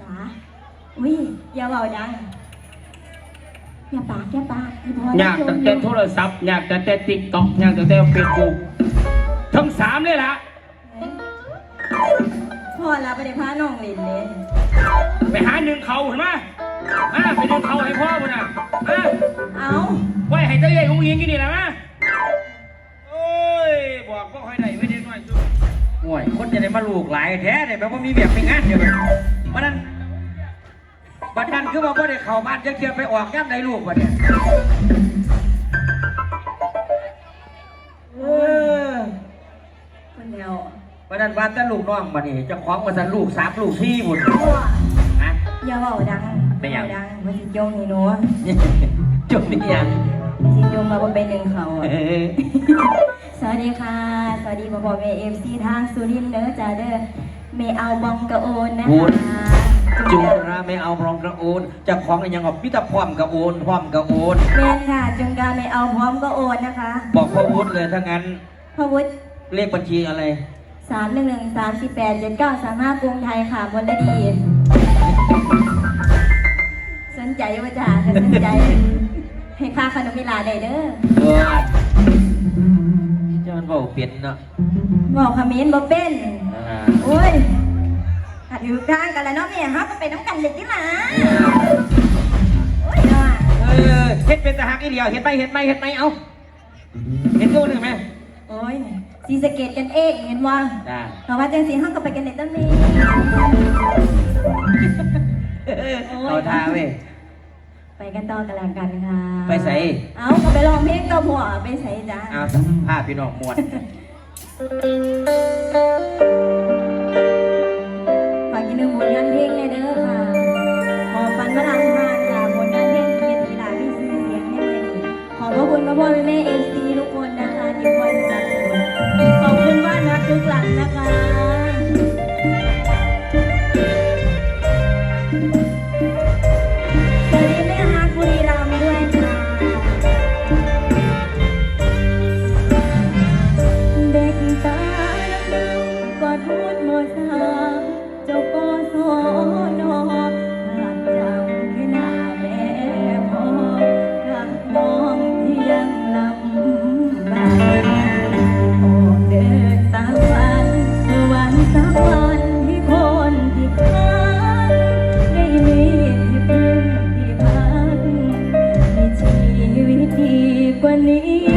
จ๋าอุ้ยอย่าเบาดังอย่าปากอย่าปากอีพออยากตั้งแต่โทรศัพท์อยากตั้งแต่ติ๊กต็อกอยากตั้งแต่เฟซบุ๊กทั้งสามเลยล่ะพ่อเราไปได้พาน้องลินเลยไปหาหนึ่งเขาเห็นไหมอ่าไปหนึ่งเขาให้พ่อมันอะอ่าเอาไว้ให้เจ้าใหญ่ของยิงกินนี่แหละนะ ห่วยคนจะได้มาลูกหลายแท้เนี่ยแบบว่ามีแบบเป็นงานเดียวกันวันนั้นบัดนั้นคือว่าบ่ได้เข้าบ้านจะเกียไปออกย่ำในลูกวะเนี่ยเออคนเดียววันนั้นว่าแต่ลูกน้องมานี่เจะคล้าของมาสันลูกสามลูกสี่หมดพ่อฮะอย่าเบาดังเป็นหยังเบาดังมันสิจมให้หนูจบนี่ยังมันสิจมมาบ่เป็นหนึ่งเขาอะเออส วัสดีค่ะ สวัสดีพ่อพ่อแม่เอฟซีทางสุรินทร์เด้อจ้าเด้อเมเอาบองกะโอนนะโอน คะจุงราไม่เอาพรองกระโอนเจะคล้าของยังบอกพิตาพร้อมกระโอนพร้อมกระโอนเรียนค่ะจงการเมเอาพร้อมก็โอนนะคะบอกพ่อวุฒิเลยถ้างั้นพระวุฒิเลขบัญชีอะไร สามหนึ่งหนึ่งสามสี่แปดเจ็ดเก้าสามห้ากรุงไทยค่ะมลดี สนใจว่าจ้าถ้าสนใจ ให้ค่าขนมมิลาได้เด้อ เออเจ้า มันบอกเปลี่ยนเนาะบอกคอมเมนต์บ่เป็นอ่าโอ้ยหัดอยู่ทางกันแล้วเนาะแม่ฮะก็ไปน้ำกันเลยที่หมาโอ้ยเนาะเออเฮ็ดเป็นตะหักอีเดียวเฮ็ดไปเฮ็ดไปเฮ็ดไปเอาเฮ็ดตัวหนึ่งไหมโอ้ยสีสะเกตกันเองเห็นว่าจ้าเพราะว่าจังสีห้องก็ไปกันในต้นนี้เอาทาเว้ย ไปกันต่อกันแล้วกันค่ะไปใส่ เอาก็ไปลองเพลงตัวผัวไปใส่จ้า เอาผ้าพี่น้องมวนฝากกินหนึ่งผลงานเพลงเลยเด้อค่ะขอฟันมาลังมากค่ะผลงานเพลงเกียรติลาที่ซื้อเสียงให้เลยขอบพระคุณพ่อพ่อแม่แม่เอซีทุกคนนะคะที่คอยสนับสนุนขอบคุณบ้านนักทุกหลังนะคะ 管你